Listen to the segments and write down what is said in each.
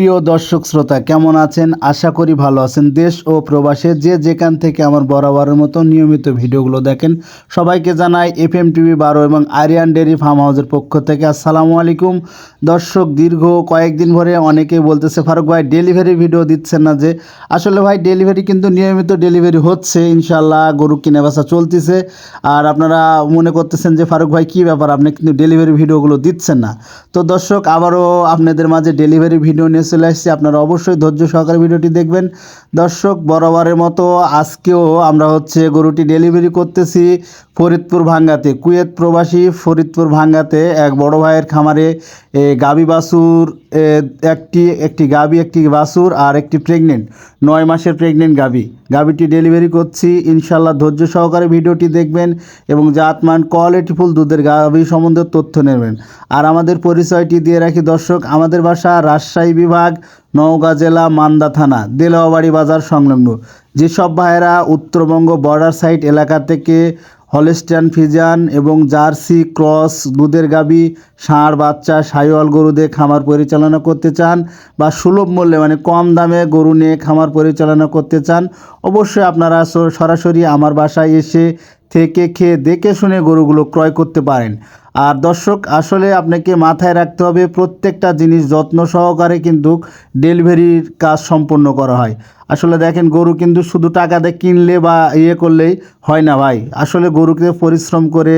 সুপ্রিয় দর্শক শ্রোতা, কেমন আছেন? আশা করি ভালো আছেন। দেশ ও প্রবাসে যে যেখান থেকে আমার বরাবরের মতো নিয়মিত ভিডিওগুলো দেখেন, সবাইকে জানাই এফ এম টিভি বারো এবং আরিয়ান ডেরি ফার্ম হাউসের পক্ষ থেকে আসসালামু আলাইকুম। দর্শক, দীর্ঘ কয়েকদিন ভরে অনেকেই বলতেছে, ফারুক ভাই ডেলিভারি ভিডিও দিচ্ছেন না যে। আসলে ভাই ডেলিভারি কিন্তু নিয়মিত ডেলিভারি হচ্ছে ইনশাল্লাহ গরু কিনে বেচা চলতেছে। আর আপনারা মনে করতেছেন যে, ফারুক ভাই, কী ব্যাপার? আপনি কিন্তু ডেলিভারি ভিডিওগুলো দিচ্ছেন না। তো দর্শক, আবারও আপনাদের মাঝে ডেলিভারি ভিডিও নিয়ে চলে আসছি। আপনারা অবশ্যই ধৈর্য সহকারে ভিডিওটি দেখবেন। দর্শক, বরাবরের মতো আজকেও আমরা হচ্ছে গরুটি ডেলিভারি করতেছি ফরিদপুর ভাঙ্গাতে। কুয়েত প্রবাসী ফরিদপুর ভাঙ্গাতে এক বড় ভাইয়ের খামারে গাবি বাছুর এ, একটি একটি গাবি একটি বাছুর আর একটি প্রেগনেন্ট নয় মাসের প্রেগনেন্ট গাবি। গাবিটি ডেলিভারি করছি। ইনশাল্লাহ ধৈর্য সহকারে ভিডিওটি দেখবেন এবং জাতমান কোয়ালিটিফুল দুধের গাবি সম্বন্ধে তথ্য নেবেন। আর আমাদের পরিচয়টি দিয়ে রাখি দর্শক আমাদের বাসা রাজশাহী বিভাগ নওগাঁ জেলা মান্দা থানা দেলাওয়াবাড়ি বাজার সংলগ্ন। যেসব ভাইয়েরা উত্তরবঙ্গ বর্ডার সাইড এলাকা থেকে হলেস্টিয়ান ফিজান এবং জার্সি, ক্রস, দুধের গাবি, ষাঁড় বাচ্চা, সাইওয়াল গরুদের খামার পরিচালনা করতে চান বা সুলভ মূল্যে মানে কম দামে গরু নিয়ে খামার পরিচালনা করতে চান, অবশ্যই আপনারা সরাসরি আমার বাসায় এসে থেকে খেয়ে দেখে শুনে গরুগুলো ক্রয় করতে পারেন। আর দর্শক, আসলে আপনাকে মাথায় রাখতে হবে, প্রত্যেকটা জিনিস যত্ন সহকারে কিন্তু ডেলিভারির কাজ সম্পন্ন করা হয়। আসলে দেখেন, গরু কিন্তু শুধু টাকা দিয়ে কিনলে বা ইয়ে করলেই হয় না ভাই। আসলে গরুকে পরিশ্রম করে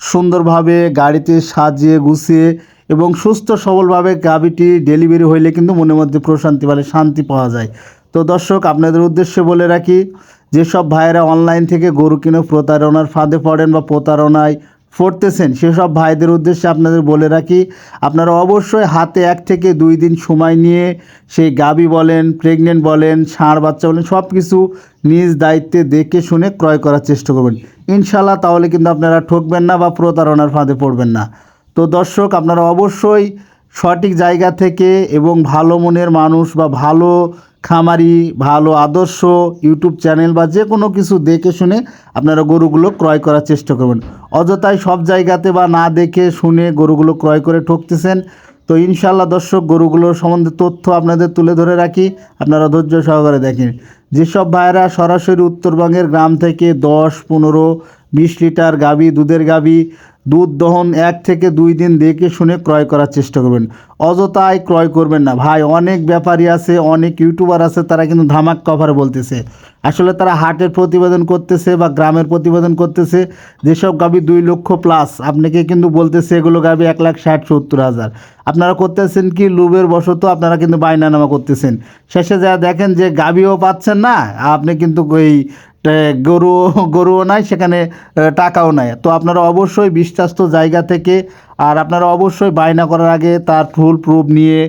সুন্দরভাবে গাড়িতে সাজিয়ে গুছিয়ে এবং সুস্থ সবলভাবে গাবিটি ডেলিভারি হইলে কিন্তু মনের মধ্যে প্রশান্তি মানে শান্তি পাওয়া যায়। তো দর্শক, আপনাদের উদ্দেশ্যে বলে রাখি, যেসব ভাইয়েরা অনলাইন থেকে গরু কিনে প্রতারণার ফাঁদে পড়েন বা প্রতারণায় পড়তেছেন সেসব ভাইদের উদ্দেশ্যে আপনাদের বলে রাখি, আপনারা অবশ্যই হাতে এক থেকে দুই দিন সময় নিয়ে সেই গাবি বলেন প্রেগনেন্ট বলেন, ষাঁড় বাচ্চা বলেন সব কিছু নিজ দায়িত্বে দেখে শুনে ক্রয় করার চেষ্টা করবেন। ইনশাল্লাহ তাহলে কিন্তু আপনারা ঠকবেন না বা প্রতারণার ফাঁদে পড়বেন না। তো দর্শক, আপনারা অবশ্যই সঠিক জায়গা থেকে এবং ভালো মনের মানুষ বা ভালো খামারি, ভালো আদর্শ ইউটিউব চ্যানেল বা যে কোনো কিছু দেখে শুনে আপনারা গরুগুলো ক্রয় করার চেষ্টা করবেন। অযথায় সব জায়গাতে বা না দেখে শুনে গরুগুলো ক্রয় করে ঠকতেছেন। তো ইনশাল্লাহ দর্শক গরুগুলোর সম্বন্ধে তথ্য আপনাদের তুলে ধরে রাখি। আপনারা ধৈর্য সহকারে দেখেন। যেসব ভাইয়েরা সরাসরি উত্তরবঙ্গের গ্রাম থেকে দশ, পনেরো বিশ লিটার গাবি দুধের গাবি দুধ দহন এক থেকে দুই দিন দেখে শুনে ক্রয় করার চেষ্টা করবেন। অযথায় ক্রয় করবেন না। ভাই অনেক ব্যাপারী আছে অনেক ইউটিউবার আছে তারা কিন্তু ধামাক কভার বলতেছে। আসলে তারা হাটের প্রতিবেদন করতেছে বা গ্রামের প্রতিবেদন করতেছে যেসব গাবি দুই লক্ষ প্লাস আপনাকে কিন্তু বলতেছে এগুলো গাবি এক লাখ ষাট সত্তর হাজার। আপনারা করতেছেন কি? লুবের বশত আপনারা কিন্তু বাইনানামা করতেছেন। শেষে যা দেখেন যে গাবিও পাচ্ছেন না আপনি কিন্তু ওই এ, গরু, গরুও নাই, সেখানে টাকাও নাই। তো আপনারা অবশ্যই বিশ্বাস্ত জায়গা থেকে, আর আপনারা অবশ্যই বায়না করার আগে তার ফুল প্রুফ নিয়ে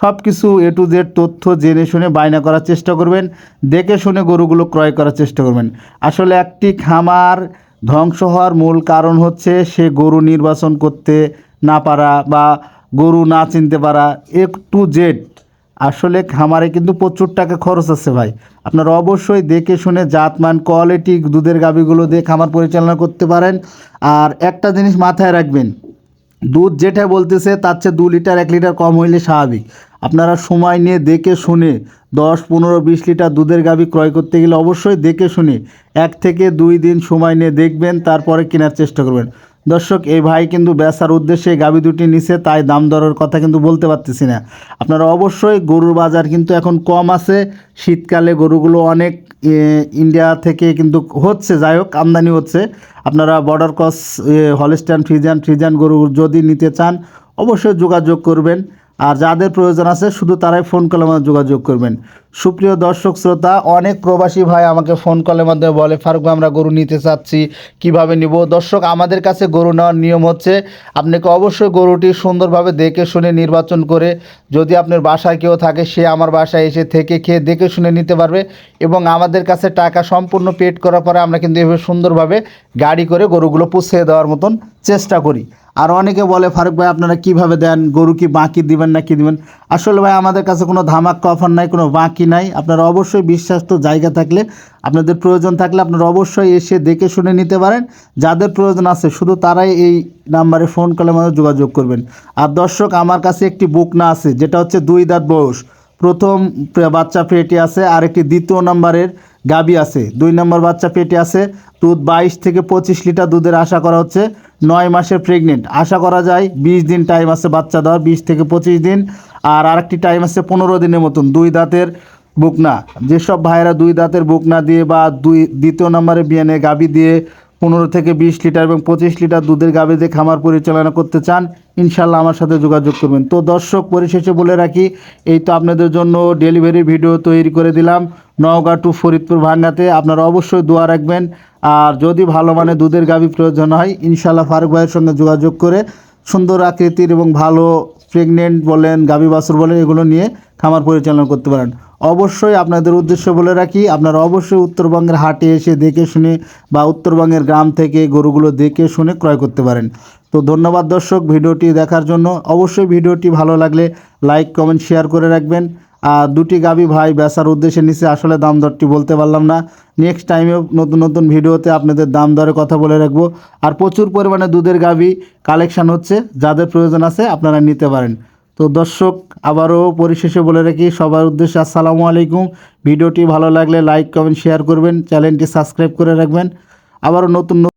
সব কিছু এ টু জেড তথ্য জেনে শুনে বায়না করার চেষ্টা করবেন, দেখে শুনে গরুগুলো ক্রয় করার চেষ্টা করবেন। আসলে একটি খামার ধ্বংস হওয়ার মূল কারণ হচ্ছে সে গরু নির্বাচন করতে না পারা বা গরু না চিনতে পারা। এ টু জেড আসলে খামারে কিন্তু প্রচুর টাকা খরচ আছে ভাই। আপনারা অবশ্যই দেখে শুনে, জাতমান কোয়ালিটি দুধের গাভিগুলো দিয়ে খামার পরিচালনা করতে পারেন। আর একটা জিনিস মাথায় রাখবেন, দুধ যেটা বলতেছে, তার চেয়ে দু লিটার, এক লিটার কম হইলে স্বাভাবিক। আপনারা সময় নিয়ে দেখে শুনে, দশ, পনেরো, বিশ লিটার দুধের গাভি ক্রয় করতে গেলে অবশ্যই দেখে শুনে, এক থেকে দুই দিন সময় নিয়ে দেখবেন, তারপরে কেনার চেষ্টা করবেন। দর্শক, এই ভাই কিন্তু বেচার উদ্দেশ্যে গাভি দুটি নিছে, তাই দাম দরের কথা কিন্তু বলতে পারতেছি না। আপনারা অবশ্যই গরুর বাজার কিন্তু এখন কম আছে। শীতকালে গরুগুলো অনেক ইন্ডিয়া থেকে কিন্তু হচ্ছে, যাই হোক, আমদানি হচ্ছে। আপনারা বর্ডার ক্রস হলিস্টান ফ্রিজান ফ্রিজান গরু যদি নিতে চান, অবশ্যই যোগাযোগ করবেন। আর যাদের প্রয়োজন আছে, শুধু তারাই ফোন মাধ্যমে যোগাযোগ করবেন। সুপ্রিয় দর্শক শ্রোতা, অনেক প্রবাসী ভাই আমাকে ফোন কলের মাধ্যমে বলে, ফারুক আমরা গরু নিতে চাচ্ছি, কীভাবে নিব? দর্শক, আমাদের কাছে গরু নেওয়ার নিয়ম হচ্ছে, আপনাকে অবশ্যই গরুটি সুন্দরভাবে দেখে শুনে নির্বাচন করে, যদি আপনার বাসায় কেউ থাকে, সে আমার বাসায় এসে থেকে খেয়ে দেখে শুনে নিতে পারবে এবং আমাদের কাছে টাকা সম্পূর্ণ পেড করার পরে আমরা কিন্তু এভাবে সুন্দরভাবে গাড়ি করে গরুগুলো পুষিয়ে দেওয়ার মতন চেষ্টা করি। আর অনেকে বলে, ফারুক ভাই, আপনারা কীভাবে দেন? গরু কি বাঁকি দিবেন না কি দিবেন? আসলে ভাই, আমাদের কাছে কোনো ধামাক্কা অফার নাই, কোনো বাকি নাই, আপনারা অবশ্যই বিশ্বাস্ত জায়গা থাকলে, আপনাদের প্রয়োজন থাকলে আপনারা অবশ্যই এসে দেখে শুনে নিতে পারেন। যাদের প্রয়োজন আছে, শুধু তারাই এই নাম্বারে ফোন কলের মাধ্যমে যোগাযোগ করবেন। আর দর্শক, আমার কাছে একটি বুক না আছে, যেটা হচ্ছে দুই দাঁত বয়স। প্রথম বাচ্চা পেটে আছে, আর একটি দ্বিতীয় নম্বরের গাবি আছে। দুই নম্বর বাচ্চা পেটে আছে, দুধ বাইশ থেকে পঁচিশ লিটার দুধের আশা করা হচ্ছে, নয় মাসের প্রেগনেন্ট আশা করা যায়, বিশ দিন টাইম আছে বাচ্চা দেওয়ার, বিশ থেকে পঁচিশ দিন। আর আরেকটি টাইম আছে পনেরো দিনের মতন। দুই দাঁতের বুকনা যেসব ভাইয়েরা দুই দাঁতের বুকনা দিয়ে বা দুই দ্বিতীয় নম্বরে বিয়ানে গাবি দিয়ে পনেরো থেকে বিশ লিটার এবং পঁচিশ লিটার দুধের গাভী দিয়ে খামার পরিচালনা করতে চান ইনশাল্লাহ আমার সাথে যোগাযোগ করবেন। তো দর্শক, পরিশেষে বলে রাখি, এই তো আপনাদের জন্য ডেলিভারি ভিডিও তৈরি করে দিলাম নওগাঁ টু ফরিদপুর ভাঙ্গাতে। আপনারা অবশ্যই দোয়া রাখবেন। আর যদি ভালো মানে দুধের গাভী প্রয়োজন হয় ইনশাল্লাহ ফারুক ভাইয়ের সঙ্গে যোগাযোগ করে সুন্দর আকৃতির এবং ভালো প্রেগনেন্ট বলেন, গাভী বাছুর বলেন, এগুলো নিয়ে খামার পরিচালনা করতে পারেন। অবশ্যই আপনাদের উদ্দেশ্য বলে রাখি, আপনারা অবশ্যই উত্তরবঙ্গের হাটে এসে দেখে শুনে বা উত্তরবঙ্গের গ্রাম থেকে গরুগুলো দেখে শুনে ক্রয় করতে পারেন। তো ধন্যবাদ দর্শক ভিডিওটি দেখার জন্য। অবশ্যই ভিডিওটি ভালো লাগলে লাইক, কমেন্ট, শেয়ার করে রাখবেন। দুটি গাবি ভাই বেচার উদ্দেশ্যে নিচে আসলে দাম দরটি বলতে পারলাম না। নেক্সট টাইমেও নতুন নতুন ভিডিওতে আপনাদের দাম দরে কথা বলে রাখব। আর প্রচুর পরিমাণে দুধের গাবি কালেকশান হচ্ছে, যাদের প্রয়োজন আছে আপনারা নিতে পারেন। তো দর্শক, আবারও পরিশেষে বলে রাখি, সবার উদ্দেশ্যে আসসালামু আলাইকুম। ভিডিওটি ভালো লাগলে লাইক কমেন্ট শেয়ার করবেন। চ্যানেলটি সাবস্ক্রাইব করে রাখবেন। আবারও নতুন